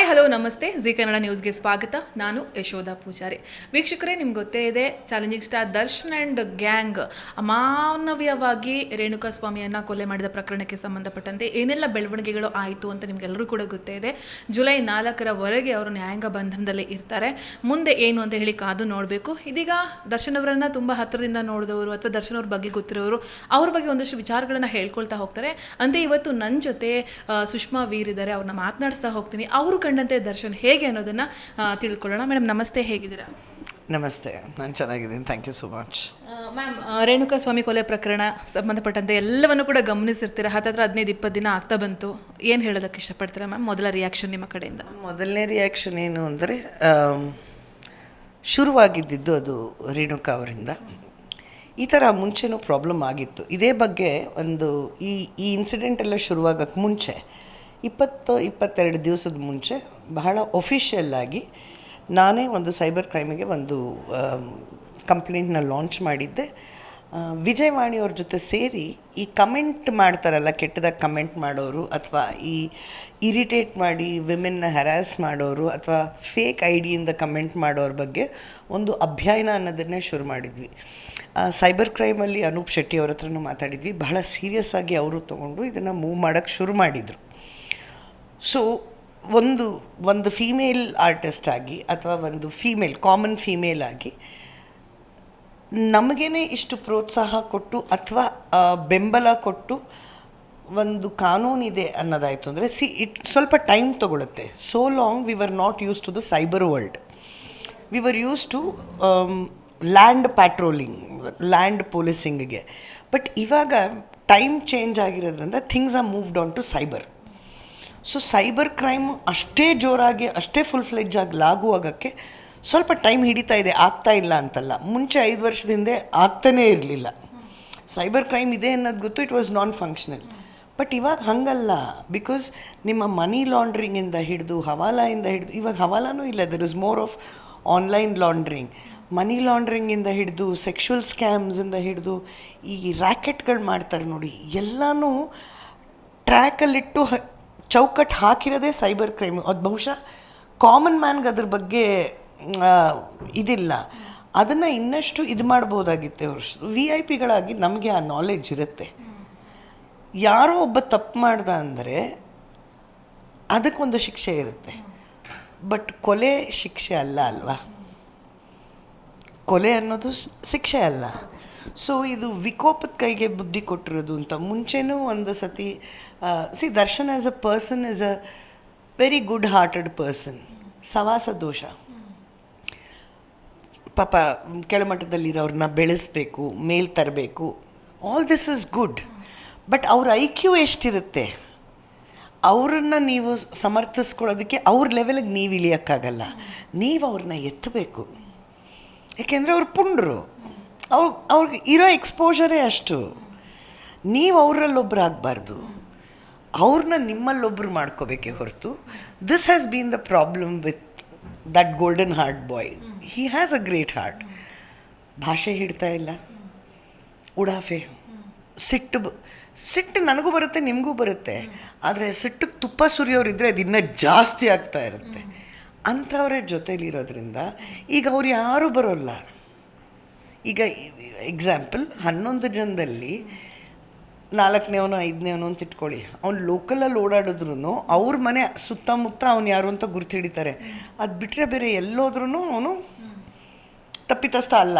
Hi hello ನಮಸ್ತೆ. G Kannada ನ್ಯೂಸ್ಗೆ ಸ್ವಾಗತ. ನಾನು ಯಶೋಧ ಪೂಜಾರಿ. ವೀಕ್ಷಕರೇ, ನಿಮ್ಗೆ ಗೊತ್ತೇ ಇದೆ, challenging star Darshan and gang ಅಮಾನವೀಯವಾಗಿ Renuka ಸ್ವಾಮಿಯನ್ನು ಕೊಲೆ ಮಾಡಿದ ಪ್ರಕರಣಕ್ಕೆ ಸಂಬಂಧಪಟ್ಟಂತೆ ಏನೆಲ್ಲ ಬೆಳವಣಿಗೆಗಳು ಆಯಿತು ಅಂತ ನಿಮಗೆಲ್ಲರೂ ಕೂಡ ಗೊತ್ತೇ ಇದೆ. ಜುಲೈ ನಾಲ್ಕರವರೆಗೆ ಅವರು ನ್ಯಾಯಾಂಗ ಬಂಧನದಲ್ಲಿ ಇರ್ತಾರೆ. ಮುಂದೆ ಏನು ಅಂತ ಹೇಳಿ ಕಾದು ನೋಡಬೇಕು. ಇದೀಗ ದರ್ಶನ್ ಅವರನ್ನು ತುಂಬ ಹತ್ತಿರದಿಂದ ನೋಡಿದವರು ಅಥವಾ ದರ್ಶನ್ ಅವ್ರ ಬಗ್ಗೆ ಗೊತ್ತಿರೋರು, ಅವ್ರ ಬಗ್ಗೆ ಒಂದಷ್ಟು ವಿಚಾರಗಳನ್ನ ಹೇಳ್ಕೊಳ್ತಾ ಹೋಗ್ತಾರೆ. ಅಂತೆ ಇವತ್ತು ನನ್ನ ಜೊತೆ ಸುಷ್ಮಾ ವೀರ್ ಇದ್ದಾರೆ. ಅವ್ರನ್ನ ಮಾತನಾಡಿಸ್ತಾ ಹೋಗ್ತೀನಿ. ಅವರು ಕಂಡಂತೆ ದರ್ಶನ್ ಹೇಗೆ ಅನ್ನೋದನ್ನ ತಿಳ್ಕೊಳ್ಳೋಣ. ಮೇಡಮ್ ನಮಸ್ತೆ ಹೇಗಿದ್ದೀರಾ? ನಮಸ್ತೆ ನಾನು ಚೆನ್ನಾಗಿದ್ದೀನಿ. Thank you so much ma'am Renuka Swamy ಕೊಲೆ ಪ್ರಕರಣ ಸಂಬಂಧಪಟ್ಟಂತೆ ಎಲ್ಲವನ್ನು ಕೂಡ ಗಮನಿಸಿರ್ತೀರ? ಹತ್ತತ್ರ ಹದಿನೈದು ಇಪ್ಪತ್ತು ದಿನ ಆಗ್ತಾ ಬಂತು. ಏನು ಹೇಳೋದಕ್ಕೆ ಇಷ್ಟಪಡ್ತೀರ ಮ್ಯಾಮ್? ಮೊದಲ ರಿಯಾಕ್ಷನ್ ನಿಮ್ಮ ಕಡೆಯಿಂದ. ಮೊದಲನೇ ರಿಯಾಕ್ಷನ್ ಏನು ಅಂದರೆ ಶುರುವಾಗಿದ್ದಿದ್ದು ಅದು ರೇಣುಕಾ ಅವರಿಂದ. ಈ ಥರ ಮುಂಚೆನೂ ಪ್ರಾಬ್ಲಮ್ ಆಗಿತ್ತು. ಇದೇ ಬಗ್ಗೆ ಒಂದು ಈ ಈ ಇನ್ಸಿಡೆಂಟ್ ಎಲ್ಲ ಶುರುವಾಗಕ್ಕೆ ಮುಂಚೆ ಇಪ್ಪತ್ತು, ಇಪ್ಪತ್ತೆರಡು ದಿವಸದ ಮುಂಚೆ ಬಹಳ ಒಫಿಷಿಯಲ್ ಆಗಿ ನಾನೇ ಒಂದು ಸೈಬರ್ ಕ್ರೈಮಿಗೆ ಒಂದು ಕಂಪ್ಲೇಂಟ್ನ ಲಾಂಚ್ ಮಾಡಿದ್ದೆ. ವಿಜಯವಾಣಿಯವ್ರ ಜೊತೆ ಸೇರಿ ಈ ಕಮೆಂಟ್ ಮಾಡ್ತಾರಲ್ಲ, ಕೆಟ್ಟದಾಗಿ ಕಮೆಂಟ್ ಮಾಡೋರು ಅಥವಾ ಈ ಇರಿಟೇಟ್ ಮಾಡಿ ವಿಮೆನ್ನ ಹ್ಯಾರಾಸ್ ಮಾಡೋರು ಅಥವಾ ಫೇಕ್ ಐ ಡಿಯಿಂದ ಕಮೆಂಟ್ ಮಾಡೋರ ಬಗ್ಗೆ ಒಂದು ಅಭ್ಯಯನ ಅನ್ನೋದನ್ನೇ ಶುರು ಮಾಡಿದ್ವಿ. ಸೈಬರ್ ಕ್ರೈಮಲ್ಲಿ ಅನೂಪ್ ಶೆಟ್ಟಿ ಅವ್ರ ಹತ್ರನೂ ಮಾತಾಡಿದ್ವಿ. ಬಹಳ ಸೀರಿಯಸ್ ಆಗಿ ಅವರು ತೊಗೊಂಡು ಇದನ್ನು ಮೂವ್ ಮಾಡೋಕ್ಕೆ ಶುರು ಮಾಡಿದರು. ಸೊ ಒಂದು ಒಂದು ಫೀಮೇಲ್ ಆರ್ಟಿಸ್ಟ್ ಆಗಿ ಅಥವಾ ಒಂದು ಫೀಮೇಲ್ ಕಾಮನ್ ಫೀಮೇಲ್ ಆಗಿ ನಮಗೇನೆ ಇಷ್ಟು ಪ್ರೋತ್ಸಾಹ ಕೊಟ್ಟು ಅಥವಾ ಬೆಂಬಲ ಕೊಟ್ಟು ಒಂದು ಕಾನೂನಿದೆ ಅನ್ನೋದಾಯಿತು ಅಂದರೆ, ಸಿ, ಇಟ್ ಸ್ವಲ್ಪ time ತೊಗೊಳುತ್ತೆ. So long we were not used to the cyber world we were used to land patrolling land ಪೊಲೀಸಿಂಗ್ಗೆ but ಇವಾಗ ಟೈಮ್ ಚೇಂಜ್ ಆಗಿರೋದ್ರಿಂದ things are moved on to cyber so cyber crime ಅಷ್ಟೇ ಜೋರಾಗಿ, ಅಷ್ಟೇ full fledge ಆಗಿ ಲಾಗುವಾಗಕ್ಕೆ ಸ್ವಲ್ಪ time ಹಿಡಿತಾ ಇದೆ, ಆಗ್ತಾ ಇಲ್ಲ ಅಂತಲ್ಲ. ಮುಂಚೆ ಐದು ವರ್ಷದ ಹಿಂದೆ ಆಗ್ತಾನೇ ಇರಲಿಲ್ಲ. ಸೈಬರ್ ಕ್ರೈಮ್ ಇದೆ ಅನ್ನೋದು ಗೊತ್ತು it was non functional but ಇವಾಗ ಹಂಗಲ್ಲ ಬಿಕಾಸ್ ನಿಮ್ಮ ಮನಿ ಲಾಂಡ್ರಿಂಗಿಂದ ಹಿಡಿದು ಹವಾಲಾಯಿಂದ ಹಿಡಿದು, ಇವಾಗ ಹವಾಲಾನೂ ಇಲ್ಲ there is more of online laundering money ಲಾಂಡ್ರಿಂಗಿಂದ ಹಿಡಿದು ಸೆಕ್ಷುವಲ್ ಸ್ಕ್ಯಾಮ್ಸಿಂದ ಹಿಡಿದು, ಈ ರ್ಯಾಕೆಟ್ಗಳು ಮಾಡ್ತಾರೆ ನೋಡಿ, ಎಲ್ಲನೂ ಟ್ರ್ಯಾಕಲ್ಲಿಟ್ಟು ಚೌಕಟ್ಟು ಹಾಕಿರೋದೇ ಸೈಬರ್ ಕ್ರೈಮ್. ಅದು ಬಹುಶಃ ಕಾಮನ್ ಮ್ಯಾನ್ಗೆ ಅದ್ರ ಬಗ್ಗೆ ಇದಿಲ್ಲ. ಅದನ್ನು ಇನ್ನಷ್ಟು ಇದು ಮಾಡ್ಬೋದಾಗಿತ್ತೆ ವರ್ಷ ವಿ ಐ ಪಿಗಳಾಗಿ ನಮಗೆ ಆ ನಾಲೆಡ್ಜ್ ಇರುತ್ತೆ. ಯಾರೋ ಒಬ್ಬ ತಪ್ಪು ಮಾಡ್ದ ಅಂದರೆ ಅದಕ್ಕೊಂದು ಶಿಕ್ಷೆ ಇರುತ್ತೆ. ಬಟ್ ಕೊಲೆ ಶಿಕ್ಷೆ ಅಲ್ಲ ಅಲ್ವಾ? ಕೊಲೆ ಅನ್ನೋದು ಶಿಕ್ಷೆ ಅಲ್ಲ. ಸೊ ಇದು ವಿಕೋಪದ ಕೈಗೆ ಬುದ್ಧಿ ಕೊಟ್ಟಿರೋದು ಅಂತ. ಮುಂಚೆನೂ ಒಂದು ಸತಿ see Darshan as a person is a very good hearted person ಸವಾಸ ದೋಷ. ಪಾಪ ಕೆಳಮಟ್ಟದಲ್ಲಿರೋರನ್ನ ಬೆಳೆಸಬೇಕು, ಮೇಲ್ ತರಬೇಕು. All this is good but ಅವ್ರ ಐ ಕ್ಯೂ ಎಷ್ಟಿರುತ್ತೆ? ಅವ್ರನ್ನ ನೀವು ಸಮರ್ಥಿಸ್ಕೊಳ್ಳೋದಕ್ಕೆ ಅವ್ರ ಲೆವೆಲಿಗೆ ನೀವು ಇಳಿಯೋಕ್ಕಾಗಲ್ಲ. ನೀವು ಅವ್ರನ್ನ ಎತ್ತಬೇಕು. ಯಾಕೆಂದರೆ ಅವ್ರು ಪುಂಡ್ರು. ಅವ್ರು, ಅವ್ರಿಗೆ ಇರೋ ಎಕ್ಸ್ಪೋಜರೇ ಅಷ್ಟು. ನೀವು ಅವರಲ್ಲೊಬ್ರು ಆಗಬಾರ್ದು. ಅವ್ರನ್ನ ನಿಮ್ಮಲ್ಲೊಬ್ಬರು ಮಾಡ್ಕೋಬೇಕೇ ಹೊರತು this has been the problem with that golden heart boy he has a great heart ಭಾಷೆ ಹಿಡ್ತಾ ಇಲ್ಲ. ಉಡಾಫೆ. ಸಿಟ್ಟು ಸಿಟ್ಟು ನನಗೂ ಬರುತ್ತೆ, ನಿಮಗೂ ಬರುತ್ತೆ. ಆದರೆ ಸಿಟ್ಟಿಗೆ ತುಪ್ಪ ಸುರಿಯೋರಿದ್ರೆ ಅದು ಇನ್ನೂ ಜಾಸ್ತಿ ಆಗ್ತಾ ಇರುತ್ತೆ. ಅಂಥವ್ರೇ ಜೊತೇಲಿರೋದ್ರಿಂದ ಈಗ ಅವ್ರು ಯಾರೂ ಬರೋಲ್ಲ. ಈಗ ಎಕ್ಸಾಂಪಲ್ ಹನ್ನೊಂದು ಜನದಲ್ಲಿ ನಾಲ್ಕನೇವನು ಐದನೇವನು ಅಂತ ಇಟ್ಕೊಳ್ಳಿ. ಅವ್ನು ಲೋಕಲಲ್ಲಿ ಓಡಾಡಿದ್ರು ಅವ್ರ ಮನೆ ಸುತ್ತಮುತ್ತ ಅವ್ನು ಯಾರು ಅಂತ ಗುರ್ತು ಹಿಡಿತಾರೆ. ಅದು ಬಿಟ್ಟರೆ ಬೇರೆ ಎಲ್ಲೋದ್ರೂ ಅವನು ತಪ್ಪಿತಸ್ಥ ಅಲ್ಲ.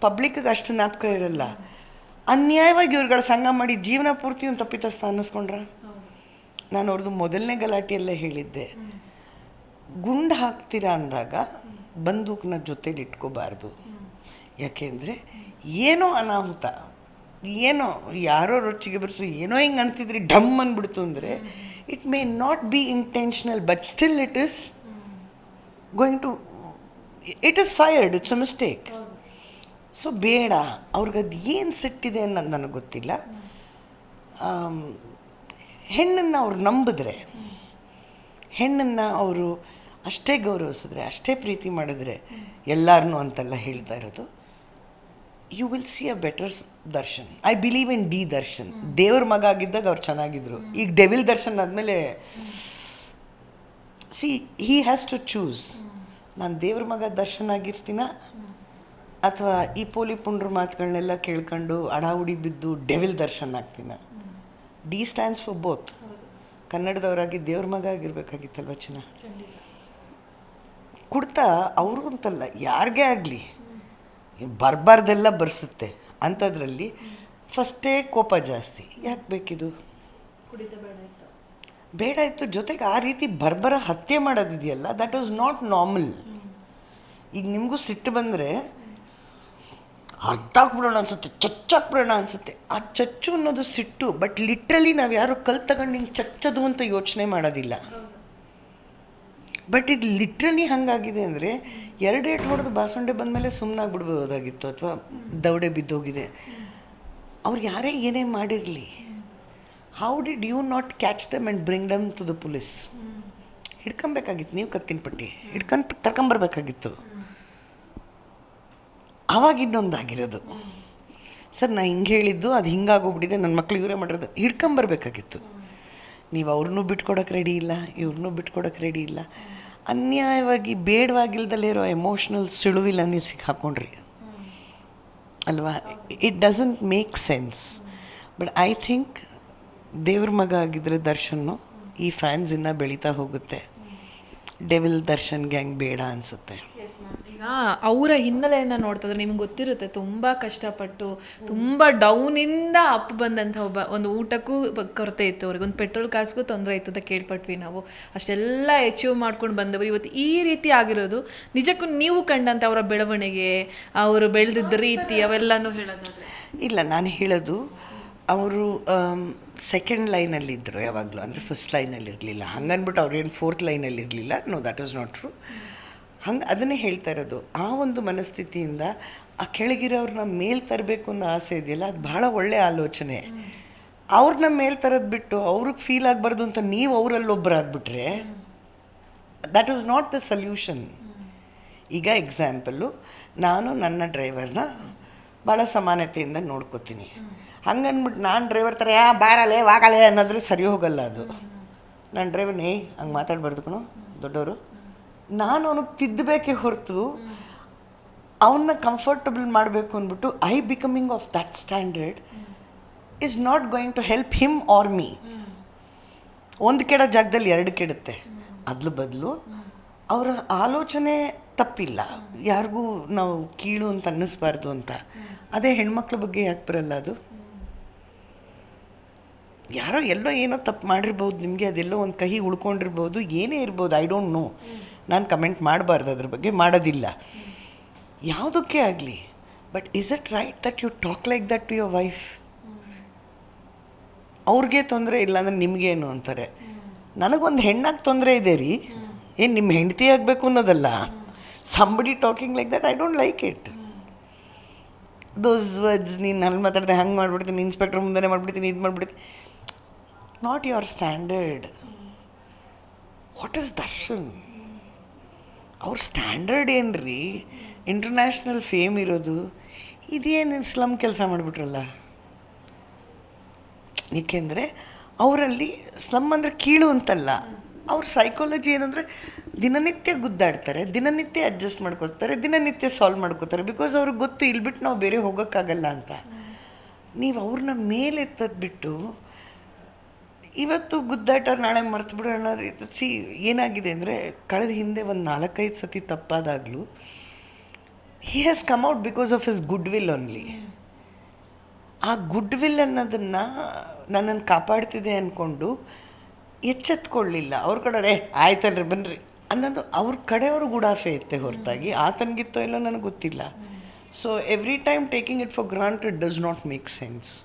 ಪಬ್ಲಿಕ್ಗೆ ಅಷ್ಟು ಜ್ಞಾಪಕ ಇರಲ್ಲ. ಅನ್ಯಾಯವಾಗಿ ಇವ್ರುಗಳ ಸಂಘ ಮಾಡಿ ಜೀವನ ಪೂರ್ತಿ ಒಂದು ತಪ್ಪಿತಸ್ಥ ಅನ್ನಿಸ್ಕೊಂಡ್ರ? ನಾನು ಅವ್ರದ್ದು ಮೊದಲನೇ ಗಲಾಟೆಯಲ್ಲೇ ಹೇಳಿದ್ದೆ. ಗುಂಡು ಹಾಕ್ತೀರಾ ಅಂದಾಗ ಬಂದೂಕನ್ನ ಜೊತೆಲಿ ಇಟ್ಕೋಬಾರ್ದು. ಯಾಕೆಂದರೆ ಏನೋ ಅನಾಹುತ, ಏನೋ ಯಾರೋ ರೊಚ್ಚಿಗೆ ಬರೆಸು, ಏನೋ ಹಿಂಗೆ ಅಂತಿದ್ರಿ ಡಮ್ ಅಂದ್ಬಿಡ್ತು ಅಂದರೆ it may not be intentional but still it is going to it is fired it's a mistake so ಬೇಡ ಅವ್ರಿಗದು ಏನು ಸಿಟ್ಟಿದೆ ಅನ್ನೋದು ನನಗೆ ಗೊತ್ತಿಲ್ಲ. ಹೆಣ್ಣನ್ನು ಅವ್ರು ನಂಬಿದ್ರೆ, ಹೆಣ್ಣನ್ನು ಅವರು ಅಷ್ಟೇ ಗೌರವಿಸಿದ್ರೆ, ಅಷ್ಟೇ ಪ್ರೀತಿ ಮಾಡಿದ್ರೆ ಎಲ್ಲರನ್ನೂ ಅಂತೆಲ್ಲ ಹೇಳ್ತಾ ಇರೋದು. You will see a better Darshan I believe in the Darshan ದೇವ್ರ ಮಗ ಆಗಿದ್ದಾಗ ಅವ್ರು ಚೆನ್ನಾಗಿದ್ರು. ಈಗ ಡೆವಿಲ್ ದರ್ಶನ್ ಆದಮೇಲೆ see he has to choose ನಾನು ದೇವ್ರ ಮಗ ದರ್ಶನ್ ಆಗಿರ್ತೀನ? ಅಥವಾ ಈ ಪೋಲಿ ಪುಂಡ್ರ ಮಾತುಗಳನ್ನೆಲ್ಲ ಕೇಳ್ಕೊಂಡು ಅಡಾವುಡಿ ಬಿದ್ದು ಡೆವಿಲ್ ದರ್ಶನ್ ಆಗ್ತೀನ? ಡಿ ಸ್ಟ್ಯಾಂಡ್ಸ್ ಫಾರ್ ಬೋತ್ ಕನ್ನಡದವರಾಗಿ ದೇವ್ರ ಮಗ ಆಗಿರ್ಬೇಕಾಗಿತ್ತಲ್ವ ಚಿನ್ನ? ಕುಡ್ತಾ ಅವ್ರಿಗಂತಲ್ಲ ಯಾರಿಗೇ ಆಗಲಿ? ಬರಬಾರ್ದೆಲ್ಲ ಬರ್ಸುತ್ತೆ. ಅಂಥದ್ರಲ್ಲಿ ಫಸ್ಟೇ ಕೋಪ ಜಾಸ್ತಿ. ಯಾಕೆ ಬೇಕಿದು? ಬೇಡ ಇತ್ತು. ಜೊತೆಗೆ ಆ ರೀತಿ ಬರ್ಬರ ಹತ್ಯೆ ಮಾಡೋದಿದೆಯಲ್ಲ ದಟ್ ವಾಸ್ ನಾಟ್ ನಾರ್ಮಲ್ ಈಗ ನಿಮಗೂ ಸಿಟ್ಟು ಬಂದರೆ ಅರ್ಧಾಕ್ಬಿಡೋಣ ಅನ್ಸುತ್ತೆ ಚಚ್ಚಾಕ್ಬಿಡೋಣ ಅನಿಸುತ್ತೆ. ಆ ಚಚ್ಚು ಅನ್ನೋದು ಸಿಟ್ಟು ಬಟ್ ಲಿಟ್ರಲಿ ನಾವು ಯಾರು ಕಲ್ ತಗೊಂಡು ಹಿಂಗೆ ಚಚ್ಚದು ಅಂತ ಯೋಚನೆ ಮಾಡೋದಿಲ್ಲ. ಬಟ್ ಇದು ಲಿಟ್ರಲಿ ಹಂಗಾಗಿದೆ ಅಂದರೆ ಎರಡು ಏಟ್ ಹೊಡೆದು ಬಾಸುಂಡೆ ಬಂದಮೇಲೆ ಸುಮ್ಮನಾಗ್ಬಿಡ್ಬೋದಾಗಿತ್ತು ಅಥವಾ ದೌಡೆ ಬಿದ್ದೋಗಿದೆ. ಅವ್ರು ಯಾರೇ ಏನೇ ಮಾಡಿರಲಿ. How did you not catch them and bring them to the police ಹಿಡ್ಕೊಬೇಕಾಗಿತ್ತು, ನೀವು ಕತ್ತಿನ ಪಟ್ಟಿ. ಹಿಡ್ಕೊಂಡು ತರ್ಕೊಂಬರ್ಬೇಕಾಗಿತ್ತು ಆವಾಗ ಇನ್ನೊಂದಾಗಿರೋದು. ಸರ್, ನಾ ಹಿಂಗೆ ಹೇಳಿದ್ದು, ಅದು ಹಿಂಗಾಗೋಗ್ಬಿಟ್ಟಿದೆ ನನ್ನ ಮಕ್ಳು ಇವರೇ ಮಾಡಿರೋದು. ಹಿಡ್ಕೊಂಬರ್ಬೇಕಾಗಿತ್ತು. ನೀವು ಅವ್ರನ್ನೂ ಬಿಟ್ಕೊಡೋಕೆ ರೆಡಿ ಇಲ್ಲ ಇವ್ರನ್ನೂ ಬಿಟ್ಕೊಡೋಕೆ ರೆಡಿ ಇಲ್ಲ. ಅನ್ಯಾಯವಾಗಿ ಬೇಡವಾಗಿಲ್ದಲೇ ಇರೋ ಎಮೋಷ್ನಲ್ ಸಿಳುವಿಲ್ಲ ನೀವು ಸಿಕ್ಕಾಕೊಂಡ್ರಿ. ಅಲ್ವಾ? It doesn't make sense but I think ದೇವ್ರ ಮಗ ಆಗಿದ್ರೆ ದರ್ಶನ್ನು ಈ ಫ್ಯಾನ್ಸ್ ಇನ್ನೂ ಬೆಳೀತಾ ಹೋಗುತ್ತೆ. ಡೆವಿಲ್ ದರ್ಶನ್ ಗ್ಯಾಂಗ್ ಬೇಡ ಅನಿಸುತ್ತೆ. ಈಗ ಅವರ ಹಿನ್ನೆಲೆಯನ್ನು ನೋಡ್ತಿದ್ರೆ ನಿಮ್ಗೆ ಗೊತ್ತಿರುತ್ತೆ, ತುಂಬ ಕಷ್ಟಪಟ್ಟು, ತುಂಬ ಡೌನಿಂದ ಅಪ್ ಬಂದಂಥ ಒಬ್ಬ, ಒಂದು ಊಟಕ್ಕೂ ಕೊರತೆ ಇತ್ತು ಅವ್ರಿಗೆ. ಒಂದು ಪೆಟ್ರೋಲ್ ಕಾಸ್ಗೂ ತೊಂದರೆ ಇತ್ತು ಅಂತ ಕೇಳ್ಪಟ್ವಿ ನಾವು. ಅಷ್ಟೆಲ್ಲ ಅಚೀವ್ ಮಾಡ್ಕೊಂಡು ಬಂದವರು. ಇವತ್ತು ಈ ರೀತಿ ಆಗಿರೋದು, ನಿಜಕ್ಕೂ ನೀವು ಕಂಡಂಥ ಅವರ ಬೆಳವಣಿಗೆ, ಅವರು ಬೆಳೆದಿದ್ದ ರೀತಿ, ಅವೆಲ್ಲನೂ ಹೇಳೋದಾದ್ರೆ? ಇಲ್ಲ, ನಾನು ಹೇಳೋದು, ಅವರು ಸೆಕೆಂಡ್ ಲೈನಲ್ಲಿದ್ದರು ಯಾವಾಗಲೂ. ಅಂದರೆ ಫಸ್ಟ್ ಲೈನಲ್ಲಿರಲಿಲ್ಲ ಹಂಗನ್ಬಿಟ್ಟು ಅವ್ರೇನು ಫೋರ್ತ್ ಲೈನಲ್ಲಿ ಇರಲಿಲ್ಲ no that was not true ಹಂಗೆ ಅದನ್ನೇ ಹೇಳ್ತಾ ಇರೋದು. ಆ ಒಂದು ಮನಸ್ಥಿತಿಯಿಂದ ಆ ಕೆಳಗಿರೋರನ್ನ ಮೇಲ್ ತರಬೇಕು ಅನ್ನೋ ಆಸೆ ಇದೆಯಲ್ಲ, ಅದು ಭಾಳ ಒಳ್ಳೆಯ ಆಲೋಚನೆ. ಅವ್ರನ್ನ ಮೇಲ್ ತರೋದು ಬಿಟ್ಟು ಅವ್ರಿಗೆ ಫೀಲ್ ಆಗಬಾರ್ದು ಅಂತ ನೀವು ಅವರಲ್ಲೊಬ್ಬರಾಗ್ಬಿಟ್ರೆ that is not the solution ಈಗ ಎಕ್ಸಾಂಪಲ್ಲು ನಾನು ನನ್ನ ಡ್ರೈವರ್ನ ಭಾಳ ಸಮಾನತೆಯಿಂದ ನೋಡ್ಕೋತೀನಿ. ಹಂಗನ್ಬಿಟ್ಟು ನಾನು ಡ್ರೈವರ್ ಥರ ಯಾ, ಬಾರಲೆ, ವಾಗಲೆ ಅನ್ನೋದ್ರಲ್ಲಿ ಸರಿ ಹೋಗಲ್ಲ ಅದು. ನನ್ನ ಡ್ರೈವರ್ನೇ ಹಂಗೆ ಮಾತಾಡಬಾರ್ದು ಕಣೋ, ದೊಡ್ಡವರು. ನಾನು ಅವನಿಗೆ ತಿದ್ದಬೇಕೇ ಹೊರತು ಅವನ್ನ ಕಂಫರ್ಟಬಲ್ ಮಾಡಬೇಕು ಅಂದ್ಬಿಟ್ಟು I becoming of that standard is not going to help him or me ಒಂದು ಕೆಡ ಜಾಗದಲ್ಲಿ ಎರಡು ಕೆಡುತ್ತೆ. ಅದ್ರ ಬದಲು ಅವರ ಆಲೋಚನೆ ತಪ್ಪಿಲ್ಲ. ಯಾರಿಗೂ ನಾವು ಕೀಳು ಅಂತ ಅನ್ನಿಸ್ಬಾರ್ದು ಅಂತ. ಅದೇ ಹೆಣ್ಮಕ್ಳ ಬಗ್ಗೆ ಯಾಕೆ ಬರಲ್ಲ ಅದು? ಯಾರೋ ಎಲ್ಲೋ ಏನೋ ತಪ್ಪು ಮಾಡಿರ್ಬೋದು, ನಿಮಗೆ ಅದೆಲ್ಲೋ ಒಂದು ಕಹಿ ಉಳ್ಕೊಂಡಿರ್ಬೋದು, ಏನೇ ಇರ್ಬೋದು ಐ ಡೋಂಟ್ ನೋ ನಾನು ಕಮೆಂಟ್ ಮಾಡಬಾರ್ದು ಅದ್ರ ಬಗ್ಗೆ ಮಾಡೋದಿಲ್ಲ. ಯಾವುದಕ್ಕೆ ಆಗಲಿ? But is it right that you talk like that to your wife ಅವ್ರಿಗೆ ತೊಂದರೆ ಇಲ್ಲ ಅಂದರೆ ನಿಮಗೇನು ಅಂತಾರೆ. ನನಗೊಂದು ಹೆಣ್ಣಾಗಿ ತೊಂದರೆ ಇದೆ ರೀ. ಏನು ನಿಮ್ಮ ಹೆಂಡತಿ ಆಗಬೇಕು ಅನ್ನೋದಲ್ಲ. Somebody talking like that I don't like it those words ನೀನು ಅಲ್ಲಿ ಮಾತಾಡ್ದೆ ಹಂಗೆ ಮಾಡಿಬಿಡ್ತೀನಿ ಇನ್ಸ್ಪೆಕ್ಟರ್ ಮುಂದೆ ಮಾಡ್ಬಿಡ್ತೀನಿ, ಇದು ಮಾಡಿಬಿಡ್ತೀನಿ. Not your standard what is Darshan ಅವ್ರ ಸ್ಟ್ಯಾಂಡರ್ಡ್ ಏನು ರೀ ಇಂಟರ್ನ್ಯಾಷನಲ್ ಫೇಮ್ ಇರೋದು. ಇದೇನು ಸ್ಲಮ್ ಕೆಲಸ ಮಾಡಿಬಿಟ್ರಲ್ಲ? ಏಕೆಂದರೆ ಅವರಲ್ಲಿ ಸ್ಲಮ್ ಅಂದರೆ ಕೀಳು ಅಂತಲ್ಲ. ಅವ್ರ ಸೈಕಾಲಜಿ ಏನಂದರೆ ದಿನನಿತ್ಯ ಗುದ್ದಾಡ್ತಾರೆ, ದಿನನಿತ್ಯ ಅಡ್ಜಸ್ಟ್ ಮಾಡ್ಕೋತಾರೆ ದಿನನಿತ್ಯ ಸಾಲ್ವ್ ಮಾಡ್ಕೋತಾರೆ ಬಿಕಾಸ್ ಅವ್ರಿಗೆ ಗೊತ್ತು ಇಲ್ಲಿ ಬಿಟ್ಟು ನಾವು ಬೇರೆ ಹೋಗೋಕ್ಕಾಗಲ್ಲ ಅಂತ. ನೀವು ಅವ್ರನ್ನ ಮೇಲೆತ್ತದ್ ಬಿಟ್ಟು ಇವತ್ತು ಗುದ್ದಾಟ ನಾಳೆ ಮರ್ತು ಬಿಡೋಣ ಸಿ, ಏನಾಗಿದೆ ಅಂದರೆ ಕಳೆದ ಹಿಂದೆ ಒಂದು ನಾಲ್ಕೈದು ಸತಿ ತಪ್ಪಾದಾಗಲೂ he has come out because of his good will only ಆ ಗುಡ್ ವಿಲ್ ಅನ್ನೋದನ್ನು ನನ್ನನ್ನು ಕಾಪಾಡ್ತಿದೆ ಅಂದ್ಕೊಂಡು ಎಚ್ಚೆತ್ಕೊಳ್ಳಿಲ್ಲ. ಅವ್ರ ಕಡೆ ಆಯ್ತಲ್ರಿ ಬನ್ನಿರಿ ಅನ್ನೋದು ಅವ್ರ ಕಡೆಯವರು ಗುಡಾಫೆ ಇತ್ತೆ ಹೊರತಾಗಿ. ಆತನಿಗಿತ್ತೋ ಇಲ್ಲೋ ನನಗೆ ಗೊತ್ತಿಲ್ಲ. So every time taking it for granted does not make sense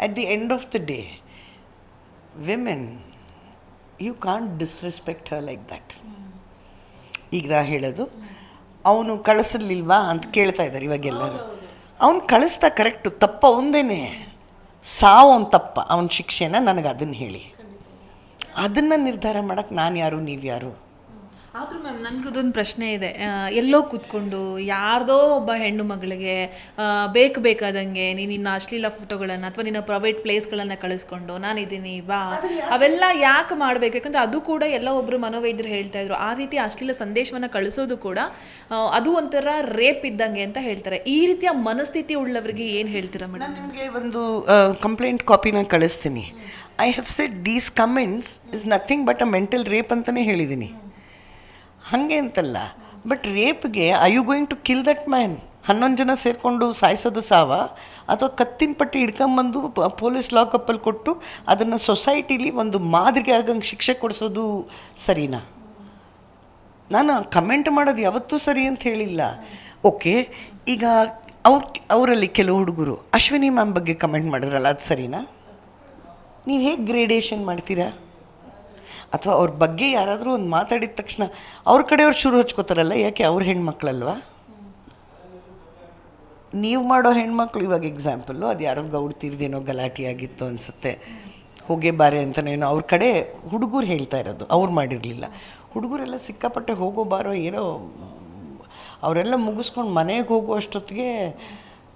at the end of the day women you can't disrespect her like that ಈಗ ನಾ ಹೇಳೋದು, ಅವನು ಕಳಿಸಲಿಲ್ವಾ ಅಂತ ಕೇಳ್ತಾ ಇದ್ದಾರೆ ಇವಾಗೆಲ್ಲರೂ. ಅವ್ನು ಕಳಿಸ್ತಾ ಕರೆಕ್ಟು ತಪ್ಪ ಒಂದೇನೆ. ಸಾವು ಅವ್ನ ತಪ್ಪ, ಅವನ ಶಿಕ್ಷೆನ ನನಗೆ ಅದನ್ನು ಹೇಳಿ. ಅದನ್ನು ನಿರ್ಧಾರ ಮಾಡೋಕ್ಕೆ ನಾನು ಯಾರು, ನೀವು ಯಾರು? ಆದರೂ ಮ್ಯಾಮ್ ನನಗದೊಂದು ಪ್ರಶ್ನೆ ಇದೆ. ಎಲ್ಲೋ ಕೂತ್ಕೊಂಡು ಯಾರ್ದೋ ಒಬ್ಬ ಹೆಣ್ಣು ಮಗಳಿಗೆ ಬೇಕು ಬೇಕಾದಂಗೆ ನೀನು ನಿನ್ನ ಅಶ್ಲೀಲ ಫೋಟೋಗಳನ್ನು ಅಥವಾ ನಿನ್ನ ಪ್ರೈವೇಟ್ ಪ್ಲೇಸ್ಗಳನ್ನು ಕಳಿಸ್ಕೊಂಡು ನಾನು ಇದ್ದೀನಿ ಬಾ ಅವೆಲ್ಲ ಯಾಕೆ ಮಾಡಬೇಕು? ಯಾಕಂದರೆ ಅದು ಕೂಡ ಎಲ್ಲ ಒಬ್ಬರು ಮನೋವೈದ್ಯರು ಹೇಳ್ತಾ ಇದ್ರು. ಆ ರೀತಿ ಅಶ್ಲೀಲ ಸಂದೇಶವನ್ನು ಕಳಿಸೋದು ಕೂಡ ಅದು ಒಂಥರ ರೇಪ್ ಇದ್ದಂಗೆ ಅಂತ ಹೇಳ್ತಾರೆ. ಈ ರೀತಿಯ ಮನಸ್ಥಿತಿ ಉಳ್ಳವರಿಗೆ ಏನು ಹೇಳ್ತೀರಾ ಮೇಡಮ್? ನಿಮಗೆ ಒಂದು ಕಂಪ್ಲೇಂಟ್ ಕಾಪಿನ ಕಳಿಸ್ತೀನಿ. I have set these comments is nothing but a mental rape ಅಂತಲೇ ಹೇಳಿದ್ದೀನಿ. ಹಾಗೆ ಅಂತಲ್ಲ. But ರೇಪ್ಗೆ I you going to kill that man ಹನ್ನೊಂದು ಜನ ಸೇರಿಕೊಂಡು ಸಾಯಿಸೋದು ಸಾವ? ಅಥವಾ ಕತ್ತಿನ ಪಟ್ಟಿ ಹಿಡ್ಕೊಂಬಂದು ಪೊಲೀಸ್ ಲಾಕಪ್ಪಲ್ಲಿ ಕೊಟ್ಟು ಅದನ್ನು ಸೊಸೈಟಿಲಿ ಒಂದು ಮಾದರಿಗೆ ಆಗಂಗೆ ಶಿಕ್ಷೆ ಕೊಡಿಸೋದು ಸರಿನಾ? ನಾನು ಕಮೆಂಟ್ ಮಾಡೋದು ಯಾವತ್ತೂ ಸರಿ ಅಂತ ಹೇಳಿಲ್ಲ. ಓಕೆ ಈಗ ಅವ್ರ, ಅವರಲ್ಲಿ ಕೆಲವು ಹುಡುಗರು, ಅಶ್ವಿನಿ ಮ್ಯಾಮ್ ಬಗ್ಗೆ ಕಮೆಂಟ್ ಮಾಡಿದ್ರಲ್ಲ, ಅದು ಸರಿನಾ? ನೀವು ಹೇಗೆ ಗ್ರೇಡೇಷನ್ ಮಾಡ್ತೀರಾ? ಅಥವಾ ಅವ್ರ ಬಗ್ಗೆ ಯಾರಾದರೂ ಒಂದು ಮಾತಾಡಿದ ತಕ್ಷಣ ಅವ್ರ ಕಡೆಯವ್ರು ಶುರು ಹಚ್ಕೋತಾರಲ್ಲ, ಯಾಕೆ ಅವ್ರ ಹೆಣ್ಮಕ್ಳಲ್ವಾ? ನೀವು ಮಾಡೋ ಹೆಣ್ಮಕ್ಳು ಇವಾಗ ಎಕ್ಸಾಂಪಲ್ಲು ಅದು ಯಾರೋ ಗೌಡ್ತಿರ್ದೇನೋ ಗಲಾಟೆ ಆಗಿತ್ತು ಅನಿಸುತ್ತೆ. ಹೋಗೇ ಬಾರೆ ಅಂತನೇನೋ ಅವ್ರ ಕಡೆ ಹುಡುಗರು ಹೇಳ್ತಾ ಇರೋದು, ಅವ್ರು ಮಾಡಿರಲಿಲ್ಲ. ಹುಡುಗರೆಲ್ಲ ಸಿಕ್ಕಾಪಟ್ಟೆ ಹೋಗೋ ಬಾರೋ ಏನೋ, ಅವರೆಲ್ಲ ಮುಗಿಸ್ಕೊಂಡು ಮನೆಗೆ ಹೋಗೋ ಅಷ್ಟೊತ್ತಿಗೆ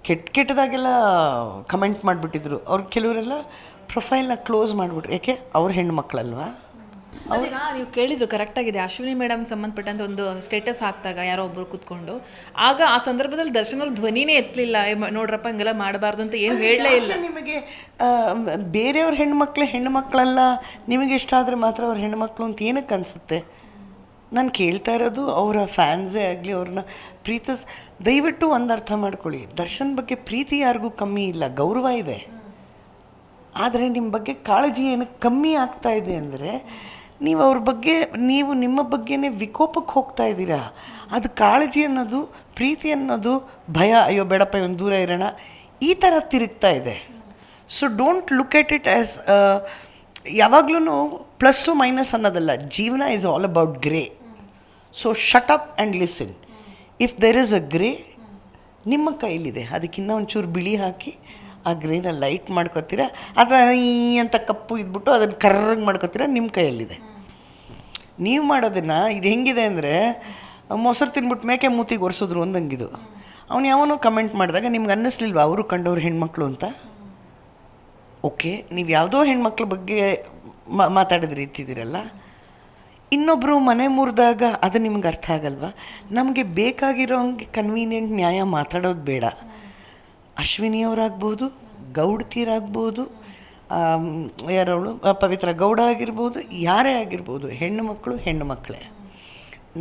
ಕೆಟ್ಟ ಕೆಟ್ಟದಾಗೆಲ್ಲ ಕಮೆಂಟ್ ಮಾಡಿಬಿಟ್ಟಿದ್ರು. ಅವ್ರು ಕೆಲವರೆಲ್ಲ ಪ್ರೊಫೈಲ್ನ ಕ್ಲೋಸ್ ಮಾಡಿಬಿಟ್ರು. ಯಾಕೆ? ಅವ್ರ ಹೆಣ್ಮಕ್ಳಲ್ವಾ? ಈಗ ನೀವು ಕೇಳಿದ್ರು ಕರೆಕ್ಟ್ ಆಗಿದೆ. ಅಶ್ವಿನಿ ಮೇಡಮ್ ಸಂಬಂಧಪಟ್ಟಂತ ಒಂದು ಸ್ಟೇಟಸ್ ಹಾಕ್ದಾಗ ಯಾರೋ ಒಬ್ರು ಕೂತ್ಕೊಂಡು. ಆಗ ಆ ಸಂದರ್ಭದಲ್ಲಿ ದರ್ಶನ್ ಅವ್ರ ಧ್ವನಿನೇ ಎತ್ತಲಿಲ್ಲ ನೋಡ್ರಪ್ಪ ಹಂಗೆಲ್ಲ ಮಾಡಬಾರ್ದು ಅಂತ ಏನು ಹೇಳಲೇ ಇಲ್ಲ. ನಿಮಗೆ ಬೇರೆಯವ್ರ ಹೆಣ್ಮಕ್ಳು ಹೆಣ್ಮಕ್ಳಲ್ಲ ನಿಮಗೆ ಇಷ್ಟ ಆದರೆ ಮಾತ್ರ ಅವ್ರ ಹೆಣ್ಮಕ್ಳು ಅಂತ ಏನಕ್ಕೆ ಅನಿಸುತ್ತೆ? ನಾನು ಕೇಳ್ತಾ ಇರೋದು ಅವರ ಫ್ಯಾನ್ಸೇ ಆಗಲಿ ಅವ್ರನ್ನ ಪ್ರೀತಿಸ್ ದಯವಿಟ್ಟು ಒಂದು ಅರ್ಥ ಮಾಡ್ಕೊಳ್ಳಿ. ದರ್ಶನ್ ಬಗ್ಗೆ ಪ್ರೀತಿ ಯಾರಿಗೂ ಕಮ್ಮಿ ಇಲ್ಲ ಗೌರವ ಇದೆ. ಆದರೆ ನಿಮ್ಮ ಬಗ್ಗೆ ಕಾಳಜಿ ಏನಕ್ಕೆ ಕಮ್ಮಿ ಆಗ್ತಾ ಇದೆ ಅಂದರೆ ನೀವು ಅವ್ರ ಬಗ್ಗೆ, ನೀವು ನಿಮ್ಮ ಬಗ್ಗೆನೇ ವಿಕೋಪಕ್ಕೆ ಹೋಗ್ತಾ ಇದ್ದೀರಾ? ಅದು ಕಾಳಜಿ ಅನ್ನೋದು, ಪ್ರೀತಿ ಅನ್ನೋದು ಭಯ. ಅಯ್ಯೋ ಬೇಡಪ್ಪ, ಇವನು ದೂರ ಇರೋಣ. ಈ ಥರ ತಿರುಗ್ತಾ ಇದೆ. So don't look at it as ಯಾವಾಗ್ಲೂ ಪ್ಲಸ್ಸು ಮೈನಸ್ ಅನ್ನೋದಲ್ಲ. ಜೀವನ is all about grey so shut up and listen if there is a grey ನಿಮ್ಮ ಕೈಲಿದೆ. ಅದಕ್ಕಿಂತ ಒಂಚೂರು ಬಿಳಿ ಹಾಕಿ ಆ ಗ್ರೇನ ಲೈಟ್ ಮಾಡ್ಕೋತೀರಾ? ಅಥವಾ ಈ ಅಂತ ಕಪ್ಪು ಇದ್ಬಿಟ್ಟು ಅದನ್ನು ಕರ್ರಗೆ ಮಾಡ್ಕೋತೀರಾ? ನಿಮ್ಮ ಕೈಯಲ್ಲಿದೆ. ನೀವು ಮಾಡೋದನ್ನು ಇದು ಹೆಂಗಿದೆ ಅಂದರೆ ಮೊಸರು ತಿನ್ಬಿಟ್ಟು ಮೇಕೆ ಮೂತಿಗೆ ಒರೆಸಿದ್ರು ಒಂದಂಗಿದು ಅವನು ಯಾವನೋ ಕಮೆಂಟ್ ಮಾಡಿದಾಗ ನಿಮ್ಗೆ ಅನ್ನಿಸ್ಲಿಲ್ವ ಅವರು ಕಂಡವ್ರು ಹೆಣ್ಮಕ್ಳು ಅಂತ? ಓಕೆ, ನೀವು ಯಾವುದೋ ಹೆಣ್ಮಕ್ಳ ಬಗ್ಗೆ ಮಾತಾಡಿದ ರೀತಿ ಇದ್ದೀರಲ್ಲ ಇನ್ನೊಬ್ಬರು ಮನೆ ಮುರಿದಾಗ ಅದು ನಿಮ್ಗೆ ಅರ್ಥ ಆಗಲ್ವಾ? ನಮಗೆ ಬೇಕಾಗಿರೋ ಹಂಗೆ ಕನ್ವೀನಿಯೆಂಟ್ ನ್ಯಾಯ ಮಾತಾಡೋದು ಬೇಡ. ಅಶ್ವಿನಿಯವರಾಗ್ಬೋದು ಗೌಡ್ತಿಯರಾಗ್ಬೋದು ಯಾರವಳು? ಪವಿತ್ರ ಗೌಡ ಆಗಿರ್ಬೋದು, ಯಾರೇ ಆಗಿರ್ಬೋದು, ಹೆಣ್ಣು ಮಕ್ಕಳು, ಹೆಣ್ಣು ಮಕ್ಕಳೇ.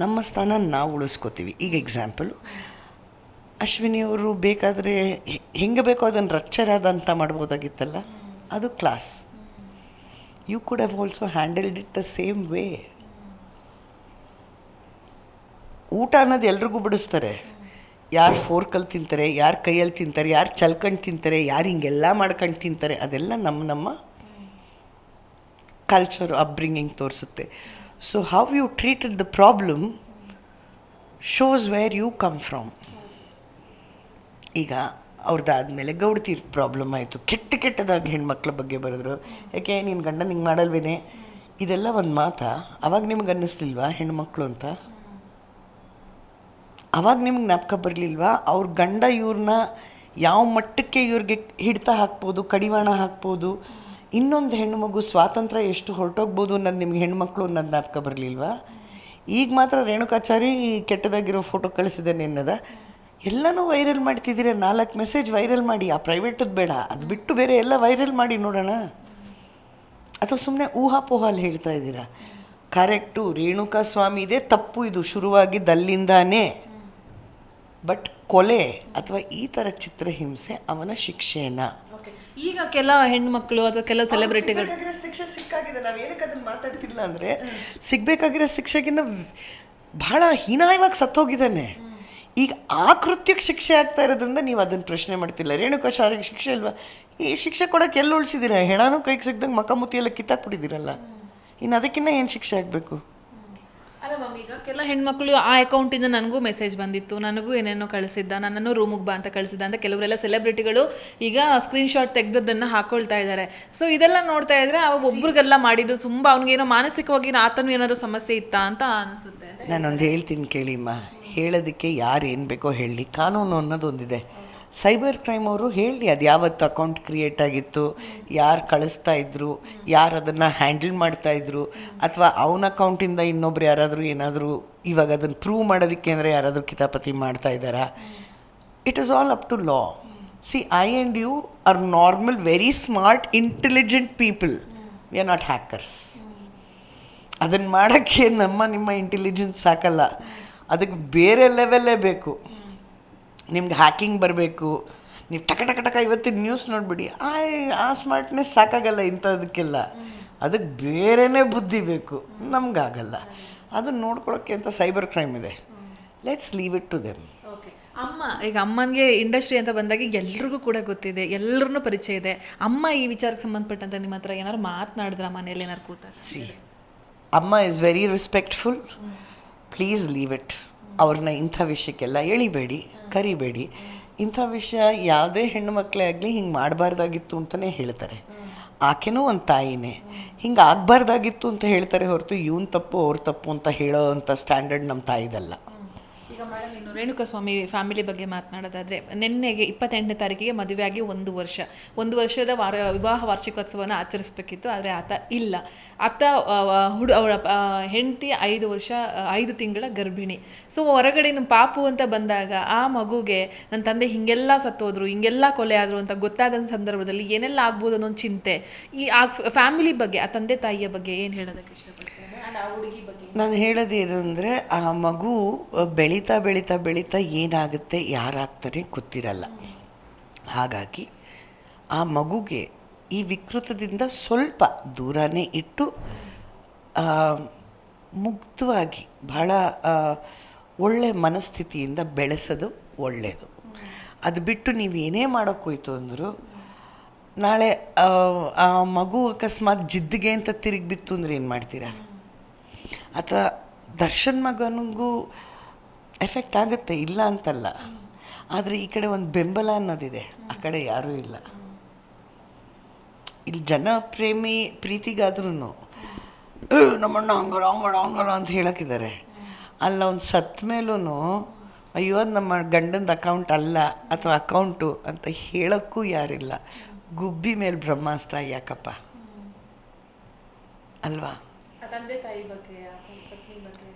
ನಮ್ಮ ಸ್ಥಾನ ನಾವು ಉಳಿಸ್ಕೋತೀವಿ. ಈಗ ಎಕ್ಸಾಂಪಲು ಅಶ್ವಿನಿಯವರು ಬೇಕಾದರೆ ಹೆಂಗೆ ಬೇಕೋ ಅದನ್ನು ರಚ್ಚರಾದ ಅಂತ ಮಾಡ್ಬೋದಾಗಿತ್ತಲ್ಲ? ಅದು class you could have also handled it the same way ಊಟ ಅನ್ನೋದು ಎಲ್ರಿಗೂ ಬಿಡಿಸ್ತಾರೆ. ಯಾರು ಫೋರ್ಕಲ್ಲಿ ತಿಂತಾರೆ, ಯಾರು ಕೈಯಲ್ಲಿ ತಿಂತಾರೆ, ಯಾರು ಚಲ್ಕಂಡು ತಿಂತಾರೆ, ಯಾರು ಹಿಂಗೆಲ್ಲ ಮಾಡ್ಕೊಂಡು ತಿಂತಾರೆ, ಅದೆಲ್ಲ ನಮ್ಮ ನಮ್ಮ ಕಲ್ಚರ್ ಅಪ್ಬ್ರಿಂಗಿಂಗ್ ತೋರಿಸುತ್ತೆ. So how you treated the problem shows where you come from ಈಗ ಅವ್ರದ್ದಾದ್ಮೇಲೆ ಗೌಡತಿ ಪ್ರಾಬ್ಲಮ್ ಆಯಿತು. ಕೆಟ್ಟ ಕೆಟ್ಟದಾಗಿ ಹೆಣ್ಮಕ್ಳ ಬಗ್ಗೆ ಬರೆದ್ರು. ಯಾಕೆ ನಿನ್ನ ಗಂಡ ನಿಂಗೆ ಮಾಡಲ್ವೇನೆ? ಇದೆಲ್ಲ ಒಂದು ಮಾತಾ? ಅವಾಗ ನಿಮ್ಗೆ ಅನ್ನಿಸ್ಲಿಲ್ವಾ ಹೆಣ್ಮಕ್ಳು ಅಂತ? ಅವಾಗ ನಿಮ್ಗೆ ಜ್ಞಾಪಕ ಬರಲಿಲ್ವಾ? ಅವ್ರ ಗಂಡ ಇವ್ರನ್ನ ಯಾವ ಮಟ್ಟಕ್ಕೆ ಇವ್ರಿಗೆ ಹಿಡಿತ ಹಾಕ್ಬೋದು, ಕಡಿವಾಣ ಹಾಕ್ಬೋದು, ಇನ್ನೊಂದು ಹೆಣ್ಣು ಮಗು ಸ್ವಾತಂತ್ರ್ಯ ಎಷ್ಟು ಹೊರಟೋಗ್ಬೋದು ಅನ್ನೋದು ನಿಮ್ಗೆ ಹೆಣ್ಮಕ್ಳು ಅನ್ನೋದು ಜ್ಞಾಪಕ ಬರಲಿಲ್ವಾ? ಈಗ ಮಾತ್ರ ರೇಣುಕಾಚಾರಿ ಕೆಟ್ಟದಾಗಿರೋ ಫೋಟೋ ಕಳಿಸಿದ್ದೇನೆ ಅನ್ನೋದ ಎಲ್ಲನೂ ವೈರಲ್ ಮಾಡ್ತಿದ್ದೀರ, ನಾಲ್ಕು ಮೆಸೇಜ್ ವೈರಲ್ ಮಾಡಿ. ಆ ಪ್ರೈವೇಟದ್ದು ಬೇಡ, ಅದು ಬಿಟ್ಟು ಬೇರೆ ಎಲ್ಲ ವೈರಲ್ ಮಾಡಿ ನೋಡೋಣ. ಅಥವಾ ಸುಮ್ಮನೆ ಊಹಾಪೋಹಾಲ್ ಹೇಳ್ತಾ ಇದ್ದೀರಾ? ಕರೆಕ್ಟು ರೇಣುಕಾ ಸ್ವಾಮಿ ಇದೆ, ತಪ್ಪು ಇದು ಶುರುವಾಗಿದ್ದು ಅಲ್ಲಿಂದಾನೇ ಬಟ್ ಕೊಲೆ ಅಥವಾ ಈ ಥರ ಚಿತ್ರಹಿಂಸೆ ಅವನ ಶಿಕ್ಷೆನ. ಈಗ ಕೆಲ ಹೆಣ್ಮಕ್ಳು ಅಥವಾ ಕೆಲವು ಸೆಲೆಬ್ರಿಟಿಗಳು ಶಿಕ್ಷೆ ಸಿಕ್ಕಾಗಿದೆ. ನಾವು ಏನಕ್ಕೆ ಅದನ್ನು ಮಾತಾಡ್ತಿಲ್ಲ ಅಂದರೆ ಸಿಗಬೇಕಾಗಿರೋ ಶಿಕ್ಷೆಗಿನ್ನ ಬಹಳ ಹೀನಾಯವಾಗಿ ಸತ್ತೋಗಿದ್ದಾನೆ. ಈಗ ಆ ಕೃತ್ಯಕ್ಕೆ ಶಿಕ್ಷೆ ಆಗ್ತಾ ಇರೋದ್ರಿಂದ ನೀವು ಅದನ್ನು ಪ್ರಶ್ನೆ ಮಾಡ್ತಿಲ್ಲ. ರೇಣುಕಾ ಶಾರಿಗೆ ಶಿಕ್ಷೆ ಇಲ್ವಾ? ಈ ಶಿಕ್ಷೆ ಕೊಡೋಕೆ ಎಲ್ಲ ಉಳಿಸಿದ್ದೀರಾ ಹೆಣನೂ ಕೈಗೆ ಸಿಗ್ದಂಗೆ ಮಕಮುತಿ ಎಲ್ಲ ಕಿತ್ತಾಕ್ಬಿಟ್ಟಿದ್ದೀರಲ್ಲ. ಇನ್ನು ಅದಕ್ಕಿಂತ ಏನು ಶಿಕ್ಷೆ ಆಗಬೇಕು? ಅಲ್ಲ ಈಗ ಕೆಲ ಹೆಣ್ಮಕ್ಳು ಆ ಅಕೌಂಟಿಂದ ನನಗೂ ಮೆಸೇಜ್ ಬಂದಿತ್ತು. ನನಗೂ ಏನೇನೋ ಕಳಿಸಿದ್ದ, ನನ್ನನ್ನು ರೂಮಿಗೆ ಬಾ ಅಂತ ಕಳಿಸಿದ್ದ ಅಂತ ಕೆಲವರೆಲ್ಲ ಸೆಲೆಬ್ರಿಟಿಗಳು ಈಗ ಸ್ಕ್ರೀನ್ಶಾಟ್ ತೆಗೆದದ್ದನ್ನು ಹಾಕೊಳ್ತಾ ಇದ್ದಾರೆ ಸೊ ಇದೆಲ್ಲ ನೋಡ್ತಾ ಇದ್ರೆ ಅವಾಗ ಒಬ್ರಿಗೆಲ್ಲ ಮಾಡಿದ್ದು ತುಂಬ ಅವ್ನಿಗೇನೋ ಮಾನಸಿಕವಾಗಿ ಆತನು ಏನಾದ್ರು ಸಮಸ್ಯೆ ಇತ್ತಾ ಅಂತ ಅನಿಸುತ್ತೆ. ನಾನೊಂದು ಹೇಳ್ತೀನಿ ಕೇಳಿಮ್ಮ. ಹೇಳೋದಕ್ಕೆ ಯಾರು ಏನು ಬೇಕೋ ಹೇಳಿ. ಕಾನೂನು ಅನ್ನೋದೊಂದಿದೆ. ಸೈಬರ್ ಕ್ರೈಮ್ ಅವರು ಹೇಳಿ ಅದು ಯಾವತ್ತು ಅಕೌಂಟ್ ಕ್ರಿಯೇಟ್ ಆಗಿತ್ತು, ಯಾರು ಕಳಿಸ್ತಾ ಇದ್ರು, ಯಾರು ಅದನ್ನು ಹ್ಯಾಂಡಲ್ ಮಾಡ್ತಾ ಇದ್ರು, ಅಥವಾ ಅವನ ಅಕೌಂಟಿಂದ ಇನ್ನೊಬ್ರು ಯಾರಾದರೂ ಏನಾದರೂ ಇವಾಗ ಅದನ್ನು ಪ್ರೂವ್ ಮಾಡೋದಕ್ಕೆ ಅಂದರೆ ಯಾರಾದರೂ ಕಿತಾಪತಿ ಮಾಡ್ತಾ ಇದ್ದಾರಾ? It is all up to law see I and you are normal very smart intelligent people we are not hackers ಅದನ್ನು ಮಾಡೋಕ್ಕೆ ನಮ್ಮ ನಿಮ್ಮ ಇಂಟೆಲಿಜೆನ್ಸ್ ಸಾಕಲ್ಲ. ಅದಕ್ಕೆ ಬೇರೆ ಲೆವೆಲ್ಲೇ ಬೇಕು. ನಿಮ್ಗೆ ಹ್ಯಾಕಿಂಗ್ ಬರಬೇಕು. ನೀವು ಟಕ ಟಕ ಟಕ ಇವತ್ತಿನ ನ್ಯೂಸ್ ನೋಡಿಬಿಡಿ. ಆ ಆ ಸ್ಮಾರ್ಟ್ನೆಸ್ ಸಾಕಾಗಲ್ಲ ಇಂಥದಕ್ಕೆಲ್ಲ. ಅದಕ್ಕೆ ಬೇರೆನೇ ಬುದ್ಧಿ ಬೇಕು. ನಮಗಾಗಲ್ಲ. ಅದನ್ನು ನೋಡ್ಕೊಳ್ಳೋಕ್ಕೆ ಅಂತ ಸೈಬರ್ ಕ್ರೈಮ್ ಇದೆ. Let's leave it to them okay ಅಮ್ಮ ಈಗ ಅಮ್ಮನಿಗೆ ಇಂಡಸ್ಟ್ರಿ ಅಂತ ಬಂದಾಗ ಎಲ್ರಿಗೂ ಕೂಡ ಗೊತ್ತಿದೆ. ಎಲ್ಲರನ್ನೂ ಪರಿಚಯ ಇದೆ. ಅಮ್ಮ ಈ ವಿಚಾರಕ್ಕೆ ಸಂಬಂಧಪಟ್ಟಂತ ನಿಮ್ಮ ಹತ್ರ ಏನಾದ್ರು ಮಾತನಾಡಿದ್ರ ಮನೇಲಿ ಏನಾರು ಕೂತ ಸಿ ಅಮ್ಮ is very respectful please leave it ಅವ್ರನ್ನ ಇಂಥ ವಿಷಯಕ್ಕೆಲ್ಲ ಎಳಿಬೇಡಿ, ಕರಿಬೇಡಿ. ಇಂಥ ವಿಷಯ ಯಾವುದೇ ಹೆಣ್ಣು ಮಕ್ಕಳೇ ಆಗಲಿ ಹಿಂಗೆ ಮಾಡಬಾರ್ದಾಗಿತ್ತು ಅಂತಲೇ ಹೇಳ್ತಾರೆ. ಆಕೆನೂ ಒಂದು ತಾಯಿನೇ. ಹಿಂಗೆ ಆಗಬಾರ್ದಾಗಿತ್ತು ಅಂತ ಹೇಳ್ತಾರೆ ಹೊರತು ಇವನ್ ತಪ್ಪು, ಅವ್ರ ತಪ್ಪು ಅಂತ ಹೇಳೋ ಅಂಥ ಸ್ಟ್ಯಾಂಡರ್ಡ್ ನಮ್ಮ ತಾಯಿದಲ್ಲ. ಈಗ ರೇಣುಕಾಸ್ವಾಮಿ ಫ್ಯಾಮಿಲಿ ಬಗ್ಗೆ ಮಾತನಾಡೋದಾದ್ರೆ, ನಿನ್ನೆಗೆ ಇಪ್ಪತ್ತೆಂಟನೇ ತಾರೀಕಿಗೆ ಮದುವೆಯಾಗಿ ಒಂದು ವರ್ಷ. ಒಂದು ವರ್ಷದ ವಾರ, ವಿವಾಹ ವಾರ್ಷಿಕೋತ್ಸವನ ಆಚರಿಸಬೇಕಿತ್ತು, ಆದರೆ ಆತ ಇಲ್ಲ. ಆತ ಹುಡು, ಅವಳ ಹೆಂಡತಿ ಐದು ವರ್ಷ, ಐದು ತಿಂಗಳ ಗರ್ಭಿಣಿ. ಸೊ ಹೊರಗಡೆ ನಮ್ಮ ಪಾಪು ಅಂತ ಬಂದಾಗ, ಆ ಮಗುಗೆ ನನ್ನ ತಂದೆ ಹಿಂಗೆಲ್ಲ ಸತ್ತೋದ್ರು, ಹಿಂಗೆಲ್ಲ ಕೊಲೆ ಆದರು ಅಂತ ಗೊತ್ತಾದ ಸಂದರ್ಭದಲ್ಲಿ ಏನೆಲ್ಲ ಆಗ್ಬೋದು ಅನ್ನೋ ಒಂದು ಚಿಂತೆ. ಈ, ಆ ಫ್ಯಾಮಿಲಿ ಬಗ್ಗೆ, ಆ ತಂದೆ ತಾಯಿಯ ಬಗ್ಗೆ ಏನು ಹೇಳೋದಕ್ಕೆ ಇಷ್ಟಪಡ್ತೇನೆ ನಾನು ಹೇಳೋದೇನಂದರೆ ಆ ಮಗು ಬೆಳೀತಾ ಬೆಳೀತಾ ಬೆಳೀತಾ ಏನಾಗುತ್ತೆ, ಯಾರಾಗ್ತಾರೆ ಗೊತ್ತಿರಲ್ಲ. ಹಾಗಾಗಿ ಆ ಮಗುಗೆ ಈ ವಿಕೃತದಿಂದ ಸ್ವಲ್ಪ ದೂರನೇ ಇಟ್ಟು ಮುಕ್ತವಾಗಿ ಬಹಳ ಒಳ್ಳೆ ಮನಸ್ಥಿತಿಯಿಂದ ಬೆಳೆಸೋದು ಒಳ್ಳೆಯದು ಅದು ಬಿಟ್ಟು ನೀವು ಏನೇ ಮಾಡೋಕ್ಕೋಯ್ತು ಅಂದರೂ, ನಾಳೆ, ಆ ಮಗು ಅಕಸ್ಮಾತ್ ಜಿದ್ದಿಗೆ ಅಂತ ತಿರುಗಿ ಬಿತ್ತು ಅಂದ್ರೆ ಏನು ಮಾಡ್ತೀರಾ? ಅಥವಾ ದರ್ಶನ್ ಮಗನಿಗೂ ಎಫೆಕ್ಟ್ ಆಗುತ್ತೆ, ಇಲ್ಲ ಅಂತಲ್ಲ. ಆದರೆ ಈ ಕಡೆ ಒಂದು ಬೆಂಬಲ ಅನ್ನೋದಿದೆ, ಆ ಕಡೆ ಯಾರೂ ಇಲ್ಲ. ಇಲ್ಲಿ ಜನ ಪ್ರೇಮಿ ಪ್ರೀತಿಗಾದ್ರೂ ನಮ್ಮಣ್ಣ ಹಂಗಲ್ಲ ಹಂಗಲ್ಲ ಹಂಗಲ್ಲ ಅಂತ ಹೇಳಕ್ಕಿದ್ದಾರೆ. ಅಲ್ಲ ಅವ್ನು ಸತ್ತ ಮೇಲೂ ಅಯ್ಯೋ ನಮ್ಮ ಗಂಡಂದು ಅಕೌಂಟ್ ಅಲ್ಲ ಅಥವಾ ಅಕೌಂಟು ಅಂತ ಹೇಳೋಕ್ಕೂ ಯಾರಿಲ್ಲ. ಗುಬ್ಬಿ ಮೇಲೆ ಬ್ರಹ್ಮಾಸ್ತ್ರ, ಯಾಕಪ್ಪ? ಅಲ್ವಾ? ತಂದೆ ತಾಯಿ ಬಗ್ಗೆ ಪತ್ನಿ ಬಗ್ಗೆ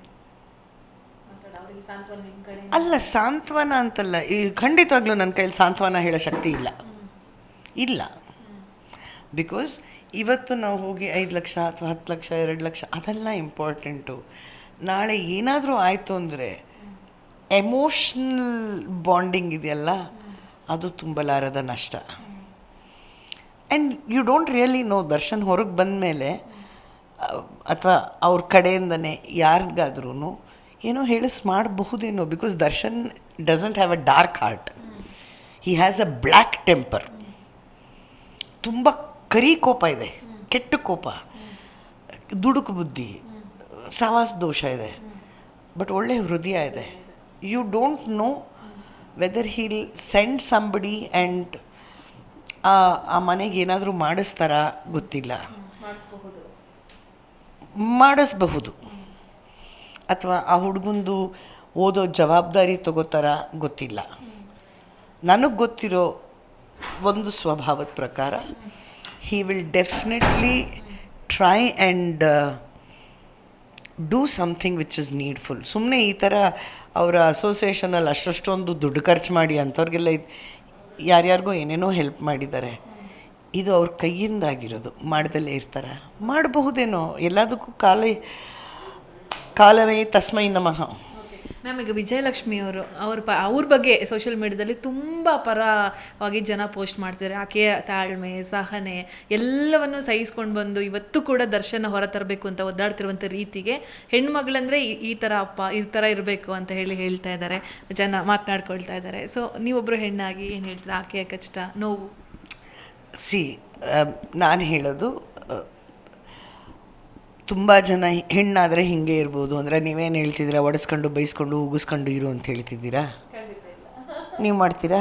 ಮಾತಾಡ. ಅವರಿಗೆ ಸಾಂತ್ವನ ನಿಮ್ಮ ಕಡೆ ಅಲ್ಲ ಸಾಂತ್ವನ ಅಂತಲ್ಲ ಈ ಖಂಡಿತವಾಗ್ಲೂ ನನ್ನ ಕೈಯಲ್ಲಿ ಸಾಂತ್ವನ ಹೇಳೋ ಶಕ್ತಿ ಇಲ್ಲ. ಇಲ್ಲ. ಬಿಕಾಸ್ ಇವತ್ತು ನಾವು ಹೋಗಿ ಐದು ಲಕ್ಷ ಅಥವಾ ಹತ್ತು ಲಕ್ಷ ಎರಡು ಲಕ್ಷ ಅದೆಲ್ಲ ಇಂಪಾರ್ಟೆಂಟು ನಾಳೆ ಏನಾದರೂ ಆಯಿತು ಅಂದರೆ ಎಮೋಷ್ನಲ್ ಬಾಂಡಿಂಗ್ ಇದೆಯಲ್ಲ ಅದು ತುಂಬಲಾರದ ನಷ್ಟ. And you don't really know Darshan ಹೊರಗೆ ಬಂದಮೇಲೆ ಅಥವಾ ಅವ್ರ ಕಡೆಯಿಂದನೇ ಯಾರಿಗಾದ್ರೂ ಏನೋ ಹೇಳಿಸ್ ಮಾಡಬಹುದೇನೋ because Darshan doesn't have a dark heart he has a black temper ತುಂಬ ಕರಿ ಕೋಪ ಇದೆ, ಕೆಟ್ಟ ಕೋಪ. ದುಡುಕು ಬುದ್ಧಿ ಸಹವಾಸ ದೋಷ ಇದೆ ಬಟ್ ಒಳ್ಳೆ ಹೃದಯ ಇದೆ. You don't know whether he'll send somebody and ಆ ಮನೆಗೆ ಏನಾದರೂ ಮಾಡಿಸ್ತಾರಾ ಗೊತ್ತಿಲ್ಲ. ಮಾಡಿಸ್ಬಹುದು. ಅಥವಾ ಆ ಹುಡುಗಂದು ಓದೋ ಜವಾಬ್ದಾರಿ ತಗೋತಾರ ಗೊತ್ತಿಲ್ಲ. ನನಗೆ ಗೊತ್ತಿರೋ ಒಂದು ಸ್ವಭಾವದ ಪ್ರಕಾರ he will definitely try and do something which is needful ಸುಮ್ಮನೆ ಈ ಥರ ಅವರ ಅಸೋಸಿಯೇಷನಲ್ಲಿ ಅಷ್ಟೊಷ್ಟೊಂದು ದುಡ್ಡು ಖರ್ಚು ಮಾಡಿ ಅಂಥವ್ರಿಗೆಲ್ಲ ಯಾರ್ಯಾರಿಗೋ ಏನೇನೋ ಹೆಲ್ಪ್ ಮಾಡಿದ್ದಾರೆ. ಇದು ಅವ್ರ ಕೈಯಿಂದಾಗಿರೋದು, ಮಾಡದಲ್ಲೇ ಇರ್ತಾರೆ. ಮಾಡಬಹುದೇನೋ, ಎಲ್ಲದಕ್ಕೂ ಕಾಲ, ಕಾಲವೇ ತಸ್ಮೈ ನಮಃ. ಮ್ಯಾಮ್ ಈಗ ವಿಜಯಲಕ್ಷ್ಮಿ ಅವರು, ಅವ್ರ ಪ, ಅವ್ರ ಬಗ್ಗೆ ಸೋಷಿಯಲ್ ಮೀಡಿಯಾದಲ್ಲಿ ತುಂಬ ಪರವಾಗಿ ಜನ ಪೋಸ್ಟ್ ಮಾಡ್ತಾರೆ ಆಕೆಯ ತಾಳ್ಮೆ, ಸಹನೆ, ಎಲ್ಲವನ್ನು ಸಹಿಸ್ಕೊಂಡು ಬಂದು ಇವತ್ತು ಕೂಡ ದರ್ಶನ ಹೊರತರಬೇಕು ಅಂತ ಒದ್ದಾಡ್ತಿರುವಂಥ ರೀತಿಗೆ ಹೆಣ್ಮಗಳಂದರೆ ಈ ಈ ಥರ ಅಪ್ಪ, ಈ ಥರ ಇರಬೇಕು ಅಂತ ಹೇಳಿ ಹೇಳ್ತಾ ಇದ್ದಾರೆ. ಜನ ಮಾತನಾಡ್ಕೊಳ್ತಾ ಇದ್ದಾರೆ. ಸೊ ನೀವೊಬ್ಬರು ಹೆಣ್ಣಾಗಿ ಏನು ಹೇಳ್ತೀರಾ? ಆಕೆಯ ಕಷ್ಟ, ನೋವು? ಸಿ ನಾನು ಹೇಳೋದು ತುಂಬ ಜನ ಹೆಣ್ಣಾದರೆ ಹಿಂಗೆ ಇರ್ಬೋದು. ಅಂದರೆ ನೀವೇನು ಹೇಳ್ತಿದ್ದೀರಾ ಒಡಿಸ್ಕೊಂಡು ಬೈಸ್ಕೊಂಡು ಉಗಿಸ್ಕೊಂಡು ಇರು ಅಂತ ಹೇಳ್ತಿದ್ದೀರಾ? ನೀವು ಮಾಡ್ತೀರಾ?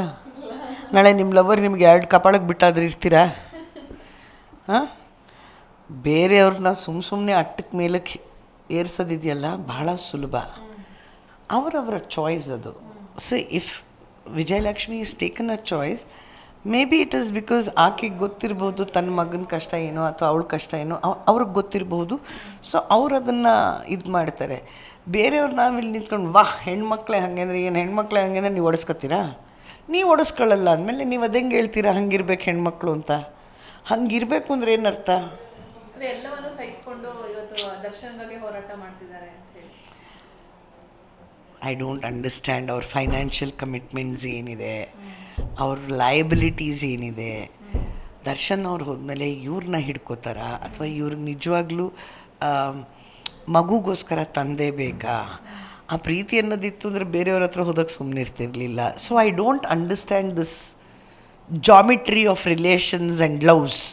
ನಾಳೆ ನಿಮ್ಮ ಲವರ್ ನಿಮ್ಗೆ ಎರಡು ಕಪಾಳಕ್ಕೆ ಬಿಟ್ಟಾದ್ರೆ ಇರ್ತೀರಾ? ಹಾಂ? ಬೇರೆಯವ್ರನ್ನ ಸುಮ್ಮ ಸುಮ್ಮನೆ ಅಟ್ಟಕ್ಕೆ ಮೇಲಕ್ಕೆ ಏರ್ಸೋದಿದೆಯಲ್ಲ ಬಹಳ ಸುಲಭ. ಅವರವರ ಚಾಯ್ಸ್ ಅದು. So if Vijayalakshmi is taken a choice may be it is because ಆಕೆಗೆ ಗೊತ್ತಿರ್ಬೋದು ತನ್ನ ಮಗನ ಕಷ್ಟ ಏನೋ ಅಥವಾ ಅವಳ ಕಷ್ಟ ಏನೋ ಅವ್- ಅವ್ರಿಗೆ ಗೊತ್ತಿರ್ಬೋದು. ಸೊ ಅವ್ರು ಅದನ್ನು ಇದು ಮಾಡ್ತಾರೆ. ಬೇರೆಯವ್ರು ನಾವಿಲ್ಲಿ ನಿಂತ್ಕೊಂಡು ವಾಹ್ ಹೆಣ್ಮಕ್ಳೆ ಹಾಗೆ ಅಂದರೆ ಏನು ಹೆಣ್ಮಕ್ಳೇ ಹಂಗೆ ಅಂದರೆ ನೀವು ಒಡಿಸ್ಕೊತೀರಾ ನೀವು ಒಡಿಸ್ಕೊಳ್ಳಲ್ಲ ಅಂದಮೇಲೆ ನೀವು ಅದಂಗೆ ಹೇಳ್ತೀರಾ? ಹಂಗಿರ್ಬೇಕು ಹೆಣ್ಮಕ್ಳು ಅಂತ. ಹಂಗಿರ್ಬೇಕು ಅಂದರೆ ಏನರ್ಥ ಅಂದ್ರೆ ಎಲ್ಲವನ್ನು ಸಹಿಸ್ಕೊಂಡು ಇವತ್ತು ದರ್ಶನ್ಗಾಗಿ ಹೋರಾಟ ಮಾಡ್ತಿದ್ದಾರೆ ಅಂತ ಹೇಳಿ. ಐ ಡೋಂಟ್ ಅಂಡರ್ಸ್ಟ್ಯಾಂಡ್ ಅವ್ರ ಫೈನಾನ್ಷಿಯಲ್ ಕಮಿಟ್ಮೆಂಟ್ಸ್ ಏನಿದೆ. ಅವ್ರ ಲಯಬಿಲಿಟೀಸ್ ಏನಿದೆ? ದರ್ಶನ್ ಅವ್ರು ಹೋದ್ಮೇಲೆ ಇವ್ರನ್ನ ಹಿಡ್ಕೋತಾರ? ಅಥವಾ ಇವ್ರಿಗೆ ನಿಜವಾಗ್ಲೂ ಮಗುಗೋಸ್ಕರ ತಂದೆ ಬೇಕಾ? ಆ ಪ್ರೀತಿ ಅನ್ನೋದಿತ್ತು ಅಂದರೆ ಬೇರೆಯವ್ರ ಹತ್ರ ಹೋದಾಗ ಸುಮ್ಮನೆ ಇರ್ತಿರ್ಲಿಲ್ಲ so I don't understand this geometry of relations and loves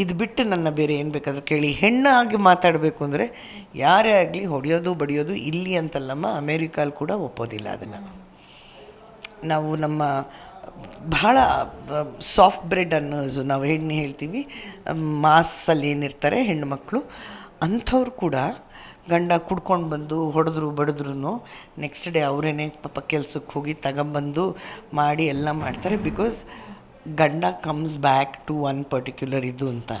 ಇದು ಬಿಟ್ಟು ನನ್ನ ಬೇರೆ ಏನು ಬೇಕಾದರೂ ಕೇಳಿ. ಹೆಣ್ಣಾಗಿ ಮಾತಾಡಬೇಕು ಅಂದರೆ ಯಾರೇ ಆಗಲಿ ಹೊಡೆಯೋದು, ಬಡಿಯೋದು ಇಲ್ಲಿ ಅಂತಲ್ಲಮ್ಮ ಅಮೇರಿಕಾಲ್ ಕೂಡ ಒಪ್ಪೋದಿಲ್ಲ ಅದನ್ನು. ನಾವು ನಮ್ಮ ಬಹಳ ಸಾಫ್ಟ್ ಬ್ರೆಡ್ ಅನ್ನೋದು ನಾವು ಹೆಣ್ಣು ಹೇಳ್ತೀವಿ. ಮಾಸಲ್ಲಿ ಏನಿರ್ತಾರೆ ಮಕ್ಕಳು ಅಂಥವ್ರು ಕೂಡ ಗಂಡ ಕುಡ್ಕೊಂಡು ಬಂದು ಹೊಡೆದ್ರು ಬಡಿದ್ರು ನೆಕ್ಸ್ಟ್ ಡೇ ಅವರೇನೆ ಪಾಪ ಕೆಲ್ಸಕ್ಕೆ ಹೋಗಿ ತಗೊಂಬಂದು ಮಾಡಿ ಎಲ್ಲ ಮಾಡ್ತಾರೆ ಬಿಕಾಸ್ ಗಂಡ comes back to one particular ಇದು ಅಂತ.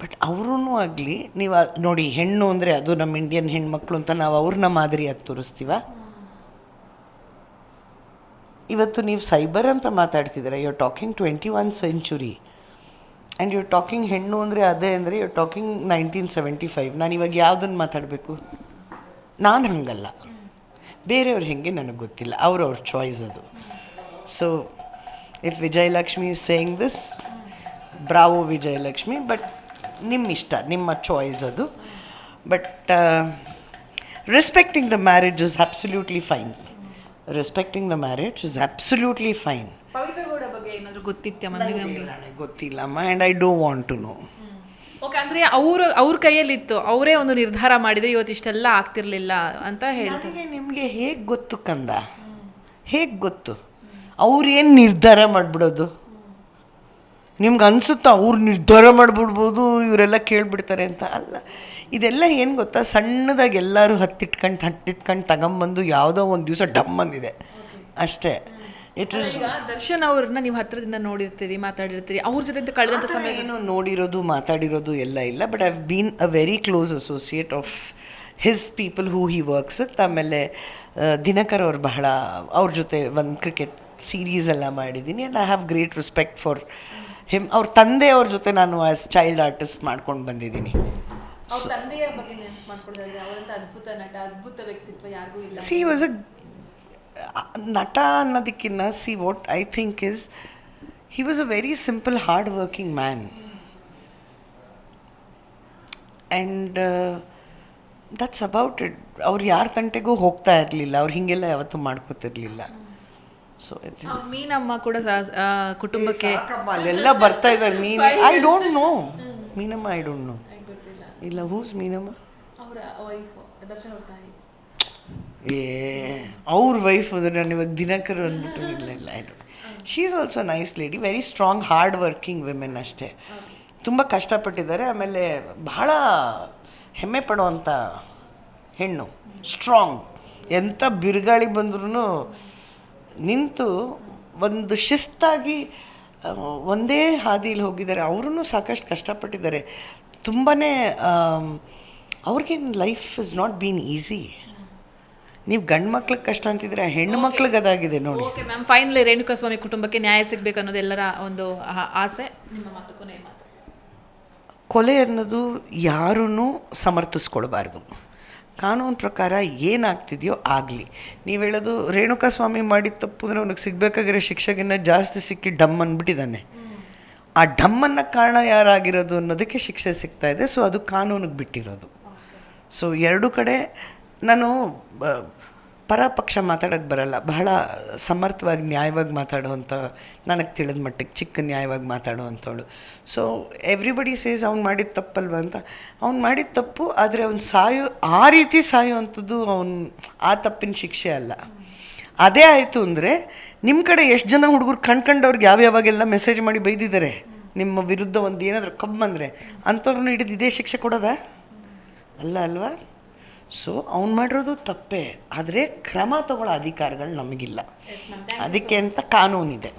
ಬಟ್ ಅವ್ರೂ ಆಗಲಿ, ನೀವು ನೋಡಿ ಹೆಣ್ಣು ಅಂದರೆ ಅದು ನಮ್ಮ ಇಂಡಿಯನ್ ಹೆಣ್ಮಕ್ಳು ಅಂತ ನಾವು ಅವ್ರನ್ನ ಮಾದರಿಯಾಗಿ ತೋರಿಸ್ತೀವ. ಇವತ್ತು ನೀವು ಸೈಬರ್ ಅಂತ ಮಾತಾಡ್ತಿದ್ದೀರ? You are talking twenty one century and you talking ಹೆಣ್ಣು ಅಂದರೆ ಅದೇ ಅಂದರೆ you talking nineteen seventy five ನಾನು ಇವಾಗ ಯಾವುದನ್ನು ಮಾತಾಡಬೇಕು? ನಾನು ಹಂಗಲ್ಲ. ಬೇರೆಯವ್ರು ಹೆಂಗೆ ನನಗೆ ಗೊತ್ತಿಲ್ಲ. ಅವ್ರವ್ರ ಚಾಯ್ಸ್ ಅದು. So if Vijayalakshmi is saying this bravo Vijayalakshmi but ನಿಮ್ಮ ಇಷ್ಟ, ನಿಮ್ಮ ಚಾಯ್ಸ್ ಅದು. But respecting the marriage is absolutely fine respecting the marriage is absolutely fine ಬಗ್ಗೆ ಏನಾದರೂ ಗೊತ್ತಿತ್ತ ಮನೆಗೆ ನಮಗೆ? ಗೊತ್ತಿಲ್ಲಮ್ಮ and I don't want to know okay ಅಂದ್ರೆ ಅವ್ರ ಅವ್ರ ಕೈಯಲ್ಲಿತ್ತು. ಅವರೇ ಒಂದು ನಿರ್ಧಾರ ಮಾಡಿದ್ರೆ ಇವತ್ತು ಇಷ್ಟೆಲ್ಲ ಆಗ್ತಿರ್ಲಿಲ್ಲ ಅಂತ ಹೇಳ್ತಾರೆ. ನಿಮಗೆ ಹೇಗೆ ಗೊತ್ತು ಕಂದ? ಹೇಗೆ ಗೊತ್ತು? ಅವ್ರೇನು ನಿರ್ಧಾರ ಮಾಡಿಬಿಡೋದು? ನಿಮ್ಗೆ ಅನಿಸುತ್ತಾ ಅವ್ರು ನಿರ್ಧಾರ ಮಾಡಿಬಿಡ್ಬೋದು ಇವರೆಲ್ಲ ಕೇಳಿಬಿಡ್ತಾರೆ ಅಂತ? ಅಲ್ಲ. ಇದೆಲ್ಲ ಏನು ಗೊತ್ತಾ? ಸಣ್ಣದಾಗಿ ಎಲ್ಲರೂ ಹತ್ತಿಟ್ಕೊಂಡು ಹತ್ತಿಟ್ಕೊಂಡು ತಗೊಂಬಂದು ಯಾವುದೋ ಒಂದು ದಿವಸ ಡಮ್ ಬಂದಿದೆ. ಅಷ್ಟೇ. ಇಟ್ ಇಸ್ ದರ್ಶನ್ ಅವ್ರನ್ನ ನೀವು ಹತ್ರದಿಂದ ನೋಡಿರ್ತೀರಿ ಮಾತಾಡಿರ್ತೀರಿ ಅವ್ರ ಜೊತೆ ಕಳೆದಂಥ ಸಮಯ ಏನು ನೋಡಿರೋದು ಮಾತಾಡಿರೋದು ಎಲ್ಲ ಇಲ್ಲ but I've been a very close associate of his people who he works ಆಮೇಲೆ ದಿನಕರ್ ಅವ್ರು ಬಹಳ ಅವ್ರ ಜೊತೆ ಒಂದು ಕ್ರಿಕೆಟ್ ಸೀರೀಸ್ ಎಲ್ಲ ಮಾಡಿದ್ದೀನಿ and I have great respect for him ಅವ್ರ ತಂದೆಯವ್ರ ಜೊತೆ ನಾನು ಆಸ್ ಚೈಲ್ಡ್ ಆರ್ಟಿಸ್ಟ್ ಮಾಡ್ಕೊಂಡು ಬಂದಿದ್ದೀನಿ. ಸಿ ವಾಸ್ ಅ ನಟ ಅನ್ನೋದಕ್ಕಿನ್ನ see what I think is he was a very simple hard working man and that's about it ಅವ್ರು ಯಾರ ತಂಟೆಗೂ ಹೋಗ್ತಾ ಇರಲಿಲ್ಲ ಅವ್ರು ಹೀಗೆಲ್ಲ ಯಾವತ್ತೂ ಮಾಡ್ಕೋತಿರ್ಲಿಲ್ಲ. ಸೊ ಮೀನಮ್ಮ ಕೂಡ ಕುಟುಂಬಕ್ಕೆ ಅಲ್ಲೆಲ್ಲ ಬರ್ತಾ ಇದ್ದಾರೆ ನೀನು I don't know Meenamma I don't know ಇಲ್ಲ ಹೂಸ್ ಮೀನಮ್ಮ? ಏ ಅವ್ರ ವೈಫ್ ಅದು ನಾನು ಇವಾಗ ದಿನಕರ್ ಅಂದ್ಬಿಟ್ಟು ಇಲ್ಲ ಇಲ್ಲ I don't she is also nice lady very strong hard working women ಅಷ್ಟೇ ತುಂಬ ಕಷ್ಟಪಟ್ಟಿದ್ದಾರೆ ಆಮೇಲೆ ಬಹಳ ಹೆಮ್ಮೆ ಪಡುವಂಥ ಹೆಣ್ಣು ಸ್ಟ್ರಾಂಗ್ ಎಂಥ ಬಿರುಗಾಳಿ ಬಂದ್ರೂ ನಿಂತು ಒಂದು ಶಿಸ್ತಾಗಿ ಒಂದೇ ಹಾದಿಯಲ್ಲಿ ಹೋಗಿದ್ದಾರೆ. ಅವರೂ ಸಾಕಷ್ಟು ಕಷ್ಟಪಟ್ಟಿದ್ದಾರೆ. ತುಂಬಾ ಅವ್ರಿಗೇನು life is not been easy ನೀವು ಗಂಡು ಮಕ್ಳಿಗೆ ಕಷ್ಟ ಅಂತಿದ್ರೆ ಹೆಣ್ಣು ಮಕ್ಳಿಗೆ ಅದಾಗಿದೆ ನೋಡಿ. ಮ್ಯಾಮ್ ಫೈನಲಿ ರೇಣುಕಾಸ್ವಾಮಿ ಕುಟುಂಬಕ್ಕೆ ನ್ಯಾಯ ಸಿಗಬೇಕು ಅನ್ನೋದು ಎಲ್ಲರ ಒಂದು ಆಸೆ. ನಿಮ್ಮ ಮಾತು ಕೊನೆ ಮಾತು. ಕೊಲೆ ಅನ್ನೋದು ಯಾರೂ ಸಮರ್ಥಿಸ್ಕೊಳ್ಬಾರ್ದು. ಕಾನೂನು ಪ್ರಕಾರ ಏನಾಗ್ತಿದೆಯೋ ಆಗಲಿ. ನೀವು ಹೇಳೋದು ರೇಣುಕಾ ಸ್ವಾಮಿ ಮಾಡಿದ ತಪ್ಪು ಅಂದರೆ ಅವ್ನಿಗೆ ಸಿಗಬೇಕಾಗಿರೋ ಶಿಕ್ಷೆಗಿನ್ನ ಜಾಸ್ತಿ ಸಿಕ್ಕಿ ಡಮ್ ಅಂದ್ಬಿಟ್ಟಿದ್ದಾನೆ. ಆ ಡಮ್ಮನ್ನು ಕಾರಣ ಯಾರಾಗಿರೋದು ಅನ್ನೋದಕ್ಕೆ ಶಿಕ್ಷೆ ಸಿಗ್ತಾ ಇದೆ, ಸೊ ಅದು ಕಾನೂನಿಗೆ ಬಿಟ್ಟಿರೋದು. ಸೊ ಎರಡು ಕಡೆ ನಾನು ಪರ ಪಕ್ಷ ಮಾತಾಡೋಕ್ಕೆ ಬರಲ್ಲ. ಬಹಳ ಸಮರ್ಥವಾಗಿ, ನ್ಯಾಯವಾಗಿ ಮಾತಾಡುವಂಥ ನನಗೆ ತಿಳಿದ ಮಟ್ಟಿಗೆ ಚಿಕ್ಕ ನ್ಯಾಯವಾಗಿ ಮಾತಾಡುವಂಥವಳು ಸೊ ಎವ್ರಿಬಡಿ ಸೇಸ್ ಅವ್ನು ಮಾಡಿದ ತಪ್ಪಲ್ವ ಅಂತ. ಅವ್ನು ಮಾಡಿದ ತಪ್ಪು, ಆದರೆ ಅವ್ನು ಸಾಯೋ, ಆ ರೀತಿ ಸಾಯುವಂಥದ್ದು ಅವನು, ಆ ತಪ್ಪಿನ ಶಿಕ್ಷೆ ಅಲ್ಲ. ಅದೇ ಆಯಿತು ಅಂದರೆ ನಿಮ್ಮ ಕಡೆ ಎಷ್ಟು ಜನ ಹುಡುಗರು ಕಣ್ಕಂಡವ್ರಿಗೆ ಯಾವ ಯಾವಾಗೆಲ್ಲ ಮೆಸೇಜ್ ಮಾಡಿ ಬೈದಿದ್ದಾರೆ ನಿಮ್ಮ ವಿರುದ್ಧ ಒಂದು ಏನಾದರೂ ಕಬ್ಬಂದರೆ, ಅಂಥವ್ರನ್ನ ಹಿಡಿದು ಇದೇ ಶಿಕ್ಷೆ ಕೊಡೋದಾ? ಅಲ್ಲ ಅಲ್ವಾ? ಸೊ ಅವ್ನು ಮಾಡಿರೋದು ತಪ್ಪೇ. ಆದರೆ ಕ್ರಮ ತಗೊಳ್ಳೋ ಅಧಿಕಾರಗಳು ನಮಗಿಲ್ಲ. ಅದಕ್ಕೆ ಅಂತ ಕಾನೂನಿದೆ.